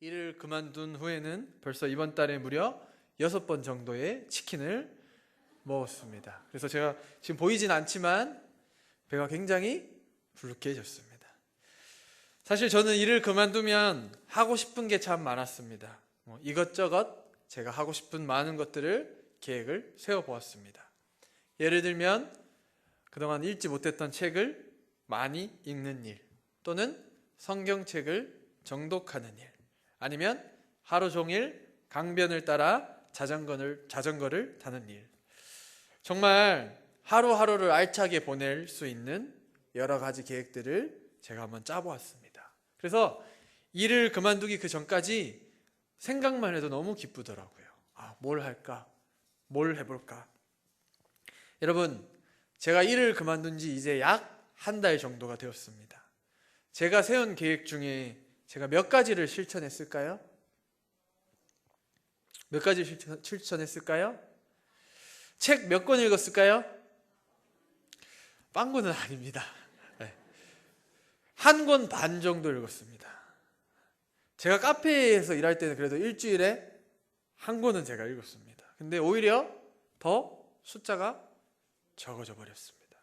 일을 그만둔 후에는 벌써 이번 달에 무려 여섯 번 정도의 치킨을 먹었습니다. 그래서 제가 지금 보이진 않지만 배가 굉장히 불쾌해졌습니다. 사실 저는 일을 그만두면 하고 싶은 게 참 많았습니다. 뭐 이것저것 제가 하고 싶은 많은 것들을 계획을 세워 보았습니다. 예를 들면 그동안 읽지 못했던 책을 많이 읽는 일, 또는 성경책을 정독하는 일, 아니면 하루 종일 강변을 따라 자전거를, 자전거를 타는 일. 정말 하루하루를 알차게 보낼 수 있는 여러 가지 계획들을 제가 한번 짜보았습니다. 그래서 일을 그만두기 그 전까지 생각만 해도 너무 기쁘더라고요. 아, 뭘 할까? 뭘 해볼까? 여러분, 제가 일을 그만둔 지 이제 약 한 달 정도가 되었습니다. 제가 세운 계획 중에 제가 몇 가지를 실천했을까요? 몇 가지 실천, 실천했을까요? 책 몇 권 읽었을까요? 빵구는 아닙니다. 네. 한권 반 정도 읽었습니다. 제가 카페에서 일할 때는 그래도 일주일에 한 권은 제가 읽었습니다. 근데 오히려 더 숫자가 적어져 버렸습니다.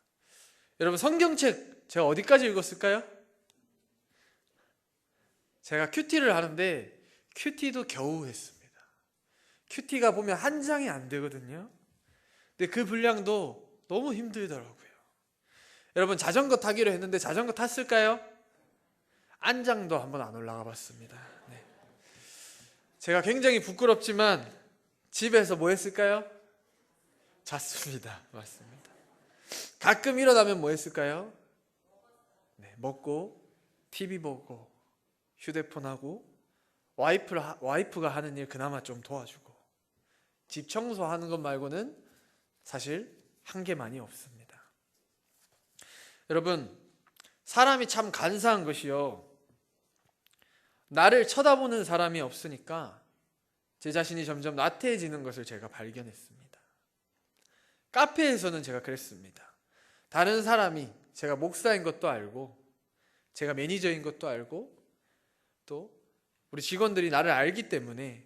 여러분 성경책 제가 어디까지 읽었을까요? 제가 큐티를 하는데 큐티도 겨우 했습니다. 큐티가 보면 한 장이 안 되거든요. 근데 그 분량도 너무 힘들더라고요. 여러분 자전거 타기로 했는데 자전거 탔을까요? 안장도 한번 안 올라가 봤습니다. 네. 제가 굉장히 부끄럽지만 집에서 뭐 했을까요? 잤습니다. 맞습니다. 가끔 일어나면 뭐 했을까요? 네, 먹고 TV 보고 휴대폰 하고 와이프를 와이프가 하는 일 그나마 좀 도와주고 집 청소하는 것 말고는 사실 한 게 많이 없습니다. 여러분 사람이 참 간사한 것이요. 나를 쳐다보는 사람이 없으니까 제 자신이 점점 나태해지는 것을 제가 발견했습니다. 카페에서는 제가 그랬습니다. 다른 사람이 제가 목사인 것도 알고, 제가 매니저인 것도 알고, 또 우리 직원들이 나를 알기 때문에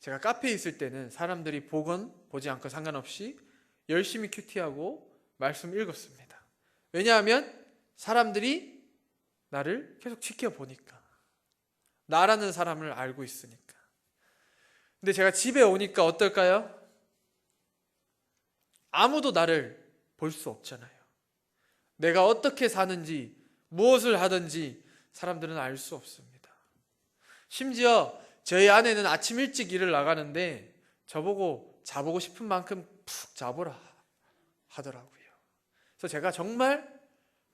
제가 카페에 있을 때는 사람들이 보건 보지 않고 상관없이 열심히 큐티하고 말씀 읽었습니다. 왜냐하면 사람들이 나를 계속 지켜보니까. 나라는 사람을 알고 있으니까. 근데 제가 집에 오니까 어떨까요? 아무도 나를 볼 수 없잖아요. 내가 어떻게 사는지, 무엇을 하든지 사람들은 알 수 없습니다. 심지어 저희 아내는 아침 일찍 일을 나가는데 저보고 자보고 싶은 만큼 푹 자보라 하더라고요. 그래서 제가 정말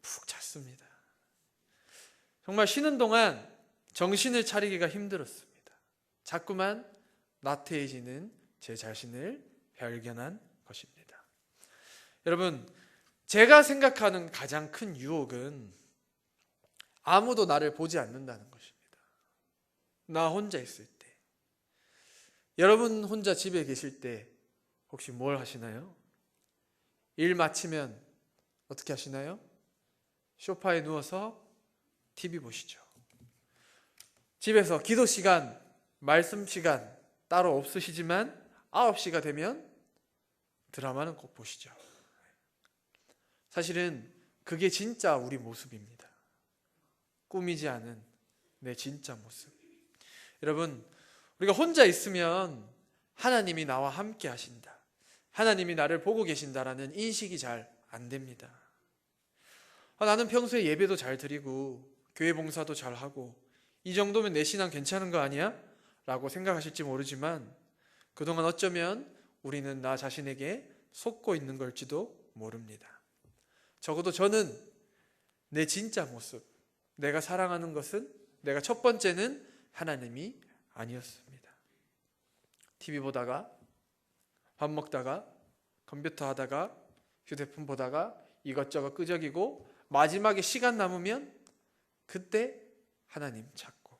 푹 잤습니다. 정말 쉬는 동안 정신을 차리기가 힘들었습니다. 자꾸만 나태해지는 제 자신을 발견한 것입니다. 여러분, 제가 생각하는 가장 큰 유혹은 아무도 나를 보지 않는다는 것입니다. 나 혼자 있을 때. 여러분 혼자 집에 계실 때 혹시 뭘 하시나요? 일 마치면 어떻게 하시나요? 소파에 누워서 TV 보시죠. 집에서 기도 시간, 말씀 시간 따로 없으시지만 9시가 되면 드라마는 꼭 보시죠. 사실은 그게 진짜 우리 모습입니다. 꾸미지 않은 내 진짜 모습. 여러분, 우리가 혼자 있으면 하나님이 나와 함께 하신다. 하나님이 나를 보고 계신다라는 인식이 잘 안 됩니다. 아, 나는 평소에 예배도 잘 드리고 교회 봉사도 잘 하고 이 정도면 내 신앙 괜찮은 거 아니야? 라고 생각하실지 모르지만 그동안 어쩌면 우리는 나 자신에게 속고 있는 걸지도 모릅니다. 적어도 저는 내 진짜 모습, 내가 사랑하는 것은 내가 첫 번째는 하나님이 아니었습니다. TV 보다가 밥 먹다가 컴퓨터 하다가 휴대폰 보다가 이것저것 끄적이고 마지막에 시간 남으면 그때 하나님 찾고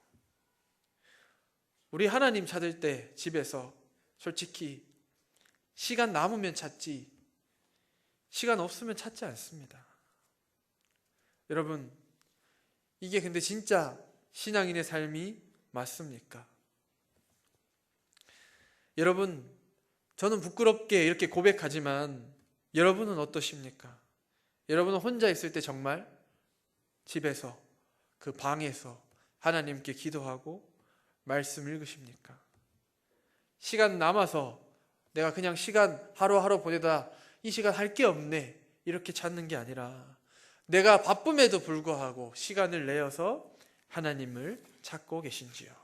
우리 하나님 찾을 때 집에서 솔직히 시간 남으면 찾지 시간 없으면 찾지 않습니다. 여러분 이게 근데 진짜 신앙인의 삶이 맞습니까? 여러분, 저는 부끄럽게 이렇게 고백하지만 여러분은 어떠십니까? 여러분은 혼자 있을 때 정말 집에서 그 방에서 하나님께 기도하고 말씀 읽으십니까? 시간 남아서 내가 그냥 시간 하루하루 보내다 이 시간 할 게 없네 이렇게 찾는 게 아니라 내가 바쁨에도 불구하고 시간을 내어서 하나님을 찾고 계신지요.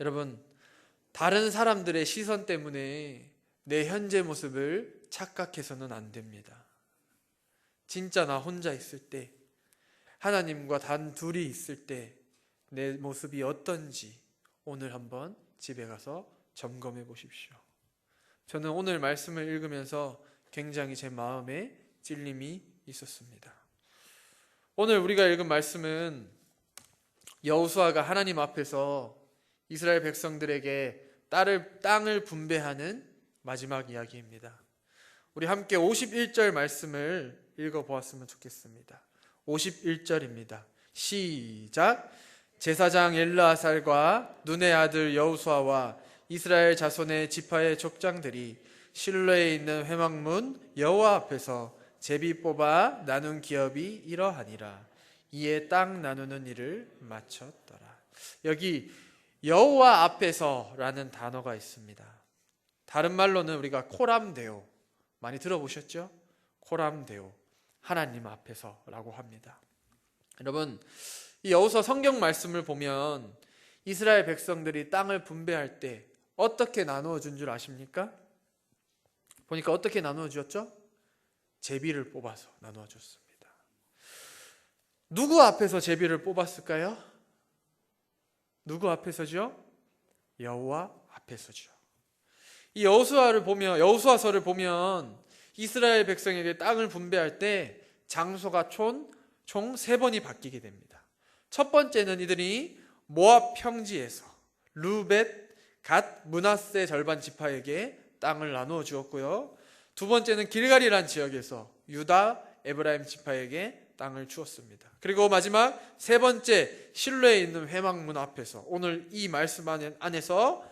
여러분, 다른 사람들의 시선 때문에 내 현재 모습을 착각해서는 안 됩니다. 진짜 나 혼자 있을 때, 하나님과 단 둘이 있을 때, 내 모습이 어떤지 오늘 한번 집에 가서 점검해 보십시오. 저는 오늘 말씀을 읽으면서 굉장히 제 마음에 찔림이 있었습니다. 오늘 우리가 읽은 말씀은 여호수아가 하나님 앞에서 이스라엘 백성들에게 딸을 땅을 분배하는 마지막 이야기입니다. 우리 함께 51절 말씀을 읽어 보았으면 좋겠습니다. 51절입니다. 시작. 제사장 엘르아살과 눈의 아들 여호수아와 이스라엘 자손의 지파의 족장들이 실로에 있는 회막문 여호와 앞에서 제비 뽑아 나눈 기업이 이러하니라. 이에 땅 나누는 일을 마쳤더라. 여기 여호와 앞에서라는 단어가 있습니다. 다른 말로는 우리가 코람데오 많이 들어보셨죠? 코람데오 하나님 앞에서라고 합니다. 여러분 이 여호서 성경 말씀을 보면 이스라엘 백성들이 땅을 분배할 때 어떻게 나누어 준 줄 아십니까? 보니까 어떻게 나누어 주었죠? 제비를 뽑아서 나누어 줬습니다. 누구 앞에서 제비를 뽑았을까요? 누구 앞에서죠? 여호와 앞에서죠. 이 여호수아를 보면 여호수아서를 보면 이스라엘 백성에게 땅을 분배할 때 장소가 총세 번이 바뀌게 됩니다. 첫 번째는 이들이 모압 평지에서 루벳, 갓, 문하세 절반 지파에게 땅을 나누어 주었고요. 두 번째는 길갈이란 지역에서 유다, 에브라임 지파에게 땅을 주었습니다. 그리고 마지막 세 번째 실로에 있는 회막문 앞에서 오늘 이 말씀 안에서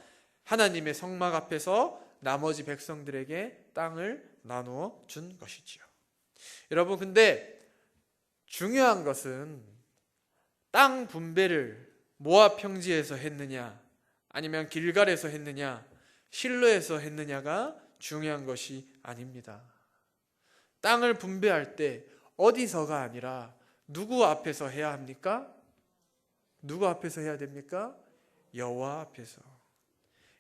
하나님의 성막 앞에서 나머지 백성들에게 땅을 나누어 준 것이지요. 여러분 근데 중요한 것은 땅 분배를 모압 평지에서 했느냐 아니면 길갈에서 했느냐 실로에서 했느냐가 중요한 것이 아닙니다. 땅을 분배할 때 어디서가 아니라 누구 앞에서 해야 합니까? 누구 앞에서 해야 됩니까? 여호와 앞에서.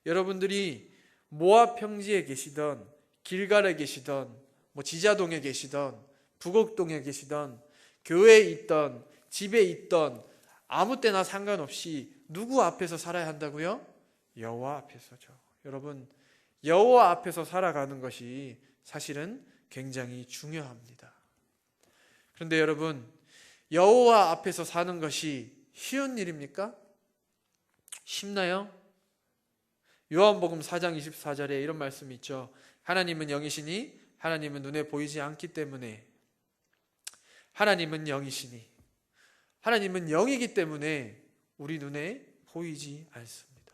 여러분들이 모압 평지에 계시던 길갈에 계시던 뭐 지자동에 계시던 부곡동에 계시던 교회에 있던 집에 있던 아무 때나 상관없이 누구 앞에서 살아야 한다고요? 여호와 앞에서죠. 여러분 여호와 앞에서 살아가는 것이 사실은 굉장히 중요합니다. 그런데 여러분 여호와 앞에서 사는 것이 쉬운 일입니까? 쉽나요? 요한복음 4장 24절에 이런 말씀이 있죠. 하나님은 영이시니 하나님은 눈에 보이지 않기 때문에 하나님은 영이시니 하나님은 영이기 때문에 우리 눈에 보이지 않습니다.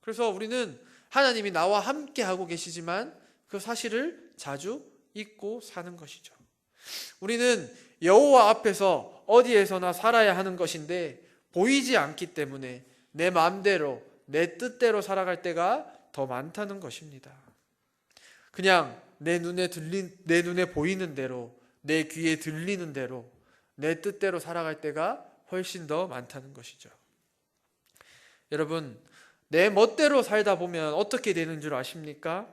그래서 우리는 하나님이 나와 함께 하고 계시지만 그 사실을 자주 잊고 사는 것이죠. 우리는 여호와 앞에서 어디에서나 살아야 하는 것인데 보이지 않기 때문에 내 마음대로 내 뜻대로 살아갈 때가 더 많다는 것입니다. 그냥 내 눈에 들린 내 눈에 보이는 대로 내 귀에 들리는 대로 내 뜻대로 살아갈 때가 훨씬 더 많다는 것이죠. 여러분, 내 멋대로 살다 보면 어떻게 되는 줄 아십니까?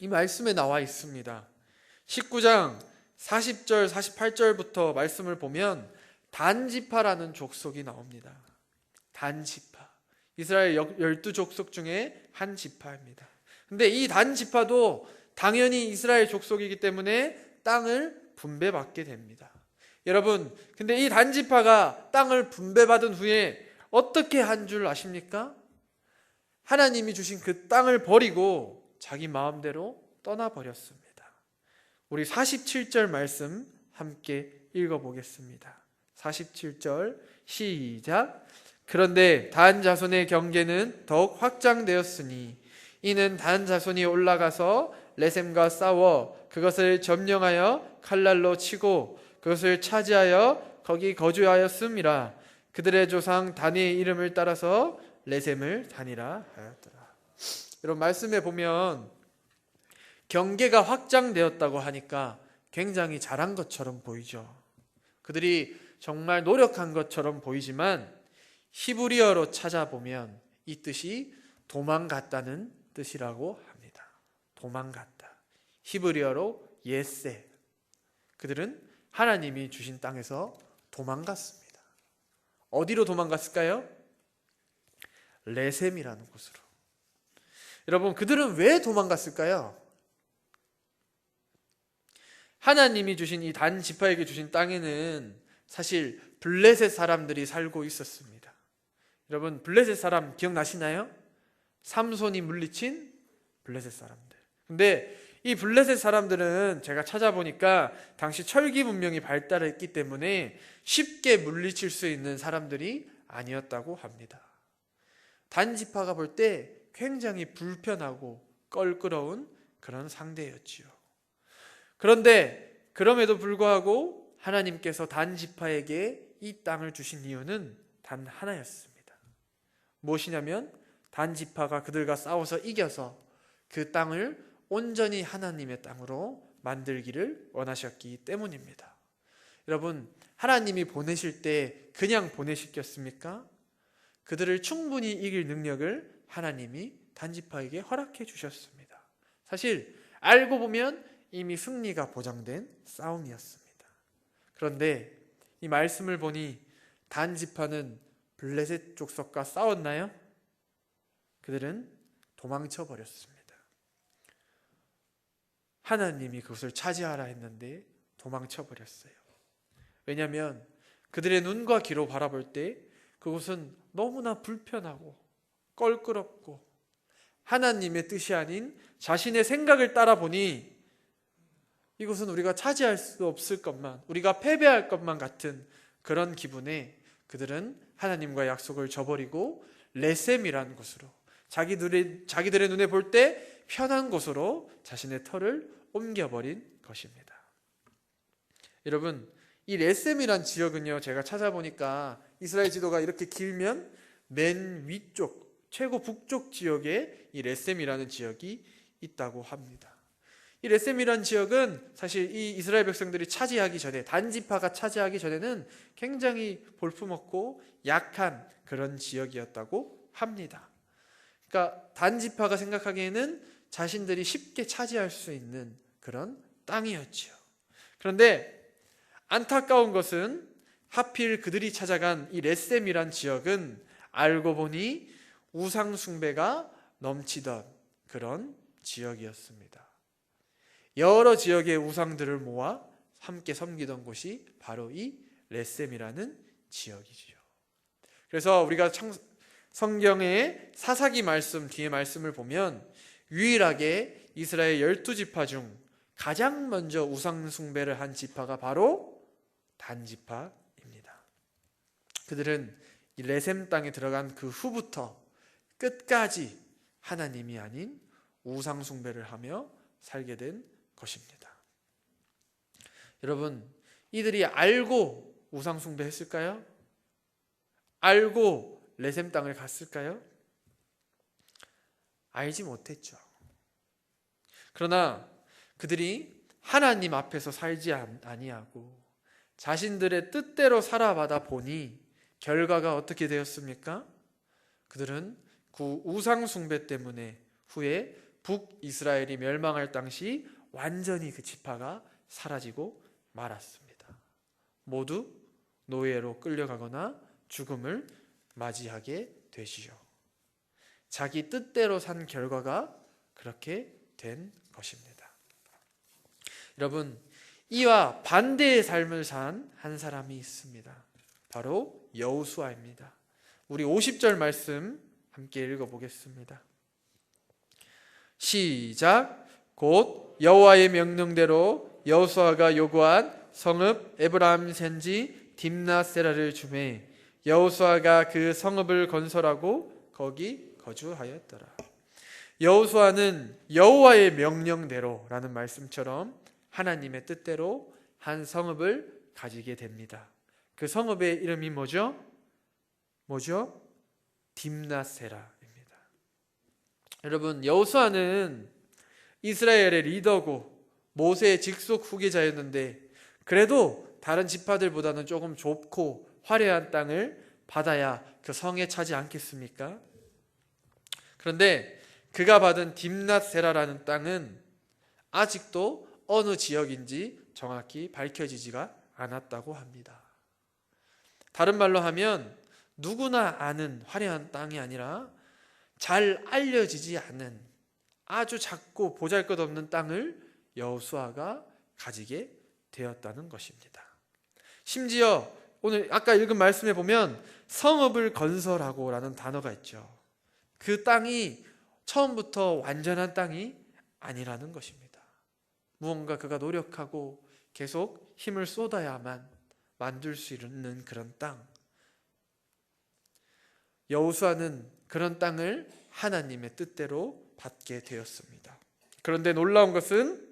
이 말씀에 나와 있습니다. 19장 40절, 48절부터 말씀을 보면 단지파라는 족속이 나옵니다. 단지파. 이스라엘 열두 족속 중에 한 지파입니다. 근데 이 단지파도 당연히 이스라엘 족속이기 때문에 땅을 분배받게 됩니다. 여러분, 근데 이 단지파가 땅을 분배받은 후에 어떻게 한 줄 아십니까? 하나님이 주신 그 땅을 버리고 자기 마음대로 떠나버렸습니다. 우리 47절 말씀 함께 읽어보겠습니다. 47절 시작. 그런데 단 자손의 경계는 더욱 확장되었으니 이는 단 자손이 올라가서 레셈과 싸워 그것을 점령하여 칼날로 치고 그것을 차지하여 거기 거주하였음이라 그들의 조상 단의 이름을 따라서 레셈을 단이라 하였더라. 여러분 말씀에 보면 경계가 확장되었다고 하니까 굉장히 잘한 것처럼 보이죠. 그들이 정말 노력한 것처럼 보이지만 히브리어로 찾아보면 이 뜻이 도망갔다는 뜻이라고 합니다. 도망갔다. 히브리어로 예세. 그들은 하나님이 주신 땅에서 도망갔습니다. 어디로 도망갔을까요? 레셈이라는 곳으로. 여러분, 그들은 왜 도망갔을까요? 하나님이 주신 이 단 지파에게 주신 땅에는 사실 블레셋 사람들이 살고 있었습니다. 여러분, 블레셋 사람 기억나시나요? 삼손이 물리친 블레셋 사람들. 근데 이 블레셋 사람들은 제가 찾아보니까 당시 철기 문명이 발달했기 때문에 쉽게 물리칠 수 있는 사람들이 아니었다고 합니다. 단지파가 볼 때 굉장히 불편하고 껄끄러운 그런 상대였지요. 그런데 그럼에도 불구하고 하나님께서 단지파에게 이 땅을 주신 이유는 단 하나였습니다. 무엇이냐면 단지파가 그들과 싸워서 이겨서 그 땅을 온전히 하나님의 땅으로 만들기를 원하셨기 때문입니다. 여러분, 하나님이 보내실 때 그냥 보내시겠습니까? 그들을 충분히 이길 능력을 하나님이 단지파에게 허락해 주셨습니다. 사실 알고 보면 이미 승리가 보장된 싸움이었습니다. 그런데 이 말씀을 보니 단지파는 블레셋 족속과 싸웠나요? 그들은 도망쳐 버렸습니다. 하나님이 그것을 차지하라 했는데 도망쳐 버렸어요. 왜냐하면 그들의 눈과 귀로 바라볼 때 그곳은 너무나 불편하고 껄끄럽고 하나님의 뜻이 아닌 자신의 생각을 따라 보니 이것은 우리가 차지할 수 없을 것만, 우리가 패배할 것만 같은 그런 기분에 그들은 하나님과 약속을 저버리고 레셈이라는 곳으로 자기들의, 자기들의 눈에 볼 때 편한 곳으로 자신의 터를 옮겨버린 것입니다. 여러분, 이 레셈이란 지역은요, 제가 찾아보니까 이스라엘 지도가 이렇게 길면 맨 위쪽, 최고 북쪽 지역에 이 레셈이라는 지역이 있다고 합니다. 이 레셈이란 지역은 사실 이 이스라엘 백성들이 차지하기 전에 단지파가 차지하기 전에는 굉장히 볼품없고 약한 그런 지역이었다고 합니다. 그러니까 단지파가 생각하기에는 자신들이 쉽게 차지할 수 있는 그런 땅이었지요. 그런데 안타까운 것은 하필 그들이 찾아간 이 레셈이란 지역은 알고 보니 우상숭배가 넘치던 그런 지역이었습니다. 여러 지역의 우상들을 모아 함께 섬기던 곳이 바로 이 레셈이라는 지역이지요. 그래서 우리가 성경의 사사기 말씀 뒤에 말씀을 보면 유일하게 이스라엘 열두 지파 중 가장 먼저 우상 숭배를 한 지파가 바로 단 지파입니다. 그들은 레셈 땅에 들어간 그 후부터 끝까지 하나님이 아닌 우상 숭배를 하며 살게 된 것입니다. 여러분, 이들이 알고 우상 숭배했을까요? 알고 레셈 땅을 갔을까요? 알지 못했죠. 그러나 그들이 하나님 앞에서 살지 아니하고 자신들의 뜻대로 살아가다 보니 결과가 어떻게 되었습니까? 그들은 그 우상 숭배 때문에 후에 북이스라엘이 멸망할 당시 완전히 그 지파가 사라지고 말았습니다. 모두 노예로 끌려가거나 죽음을 맞이하게 되시죠. 자기 뜻대로 산 결과가 그렇게 된 것입니다. 여러분, 이와 반대의 삶을 산 한 사람이 있습니다. 바로 여우수아입니다. 우리 50절 말씀 함께 읽어보겠습니다. 시작. 곧 여호와의 명령대로 여호수아가 요구한 성읍 에브라임 센지 딥나세라를 주매 여호수아가 그 성읍을 건설하고 거기 거주하였더라. 여호수아는 여호와의 명령대로라는 말씀처럼 하나님의 뜻대로 한 성읍을 가지게 됩니다. 그 성읍의 이름이 뭐죠? 뭐죠? 딥나세라입니다. 여러분 여호수아는 이스라엘의 리더고 모세의 직속 후계자였는데 그래도 다른 지파들보다는 조금 좁고 화려한 땅을 받아야 그 성에 차지 않겠습니까? 그런데 그가 받은 딥낫세라라는 땅은 아직도 어느 지역인지 정확히 밝혀지지가 않았다고 합니다. 다른 말로 하면 누구나 아는 화려한 땅이 아니라 잘 알려지지 않은 아주 작고 보잘것없는 땅을 여호수아가 가지게 되었다는 것입니다. 심지어 오늘 아까 읽은 말씀에 보면 성읍을 건설하고라는 단어가 있죠. 그 땅이 처음부터 완전한 땅이 아니라는 것입니다. 무언가 그가 노력하고 계속 힘을 쏟아야만 만들 수 있는 그런 땅. 여호수아는 그런 땅을 하나님의 뜻대로 받게 되었습니다. 그런데 놀라운 것은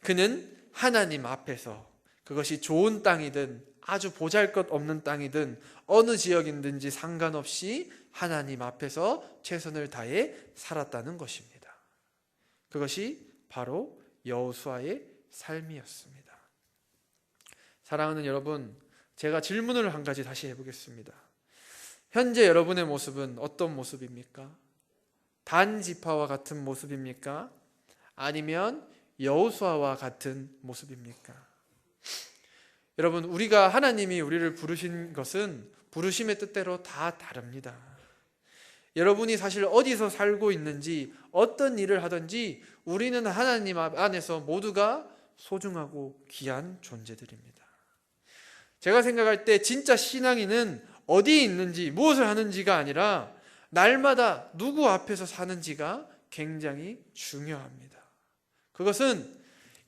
그는 하나님 앞에서 그것이 좋은 땅이든 아주 보잘 것 없는 땅이든 어느 지역이든지 상관없이 하나님 앞에서 최선을 다해 살았다는 것입니다. 그것이 바로 여호수아의 삶이었습니다. 사랑하는 여러분, 제가 질문을 한 가지 다시 해보겠습니다. 현재 여러분의 모습은 어떤 모습입니까? 단지파와 같은 모습입니까? 아니면 여호수아와 같은 모습입니까? 여러분, 우리가 하나님이 우리를 부르신 것은 부르심의 뜻대로 다 다릅니다. 여러분이 사실 어디서 살고 있는지 어떤 일을 하든지 우리는 하나님 안에서 모두가 소중하고 귀한 존재들입니다. 제가 생각할 때 진짜 신앙인은 어디에 있는지 무엇을 하는지가 아니라 날마다 누구 앞에서 사는지가 굉장히 중요합니다. 그것은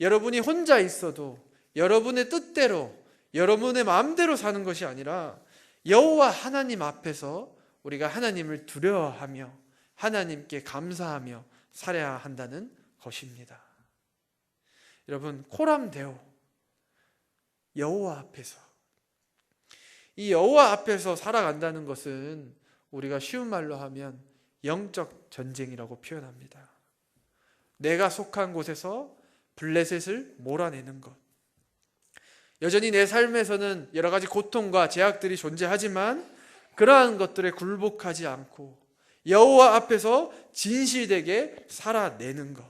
여러분이 혼자 있어도 여러분의 뜻대로 여러분의 마음대로 사는 것이 아니라 여호와 하나님 앞에서 우리가 하나님을 두려워하며 하나님께 감사하며 살아야 한다는 것입니다. 여러분 코람데오 여호와 앞에서 이 여호와 앞에서 살아간다는 것은 우리가 쉬운 말로 하면 영적 전쟁이라고 표현합니다. 내가 속한 곳에서 블레셋을 몰아내는 것. 여전히 내 삶에서는 여러 가지 고통과 제약들이 존재하지만 그러한 것들에 굴복하지 않고 여호와 앞에서 진실되게 살아내는 것.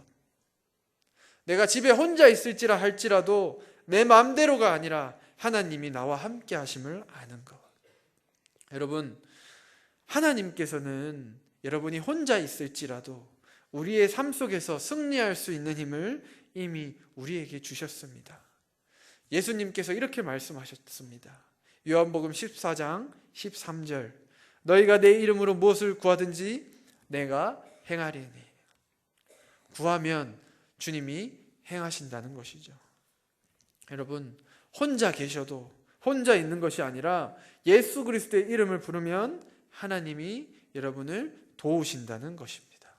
내가 집에 혼자 있을지라 할지라도 내 마음대로가 아니라 하나님이 나와 함께 하심을 아는 것. 여러분, 하나님께서는 여러분이 혼자 있을지라도 우리의 삶 속에서 승리할 수 있는 힘을 이미 우리에게 주셨습니다. 예수님께서 이렇게 말씀하셨습니다. 요한복음 14장 13절. 너희가 내 이름으로 무엇을 구하든지 내가 행하리니. 구하면 주님이 행하신다는 것이죠. 여러분, 혼자 계셔도 혼자 있는 것이 아니라 예수 그리스도의 이름을 부르면 하나님이 여러분을 도우신다는 것입니다.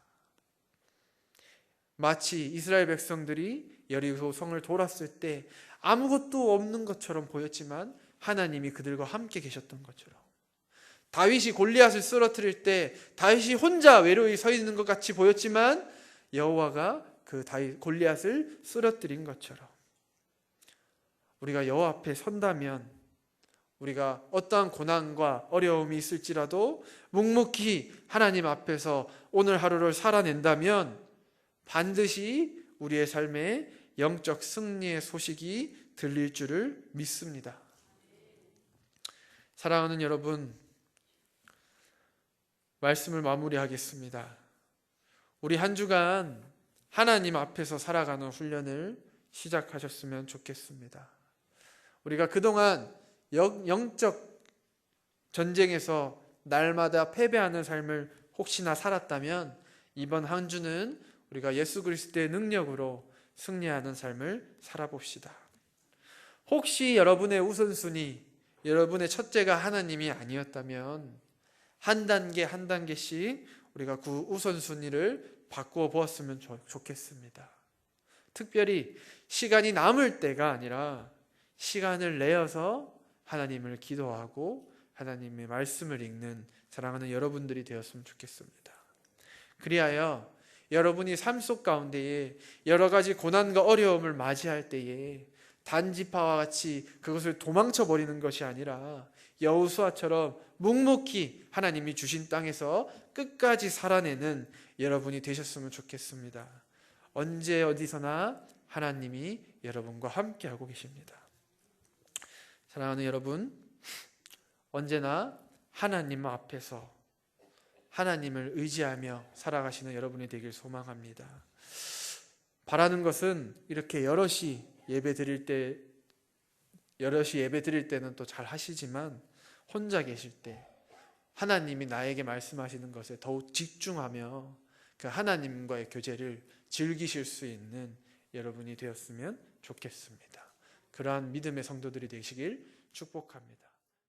마치 이스라엘 백성들이 여리고 성을 돌았을 때 아무것도 없는 것처럼 보였지만 하나님이 그들과 함께 계셨던 것처럼 다윗이 골리앗을 쓰러뜨릴 때 다윗이 혼자 외로이 서 있는 것 같이 보였지만 여호와가 그 다윗 골리앗을 쓰러뜨린 것처럼 우리가 여호와 앞에 선다면 우리가 어떠한 고난과 어려움이 있을지라도 묵묵히 하나님 앞에서 오늘 하루를 살아낸다면 반드시 우리의 삶에 영적 승리의 소식이 들릴 줄을 믿습니다. 사랑하는 여러분, 말씀을 마무리하겠습니다. 우리 한 주간 하나님 앞에서 살아가는 훈련을 시작하셨으면 좋겠습니다. 우리가 그동안 영적 전쟁에서 날마다 패배하는 삶을 혹시나 살았다면 이번 한 주는 우리가 예수 그리스도의 능력으로 승리하는 삶을 살아봅시다. 혹시 여러분의 우선순위, 여러분의 첫째가 하나님이 아니었다면 한 단계 한 단계씩 우리가 그 우선순위를 바꾸어 보았으면 좋- 좋겠습니다. 특별히 시간이 남을 때가 아니라 시간을 내어서 하나님을 기도하고 하나님의 말씀을 읽는 사랑하는 여러분들이 되었으면 좋겠습니다. 그리하여 여러분이 삶 속 가운데에 여러 가지 고난과 어려움을 맞이할 때에 단지파와 같이 그것을 도망쳐 버리는 것이 아니라 여우수아처럼 묵묵히 하나님이 주신 땅에서 끝까지 살아내는 여러분이 되셨으면 좋겠습니다. 언제 어디서나 하나님이 여러분과 함께하고 계십니다. 사랑하는 여러분, 언제나 하나님 앞에서 하나님을 의지하며 살아가시는 여러분이 되길 소망합니다. 바라는 것은 이렇게 여럿이 예배 드릴 때 여럿이 예배 드릴 때는 또 잘 하시지만 혼자 계실 때 하나님이 나에게 말씀하시는 것에 더욱 집중하며 그 하나님과의 교제를 즐기실 수 있는 여러분이 되었으면 좋겠습니다. 그러한 믿음의 성도들이 되시길 축복합니다.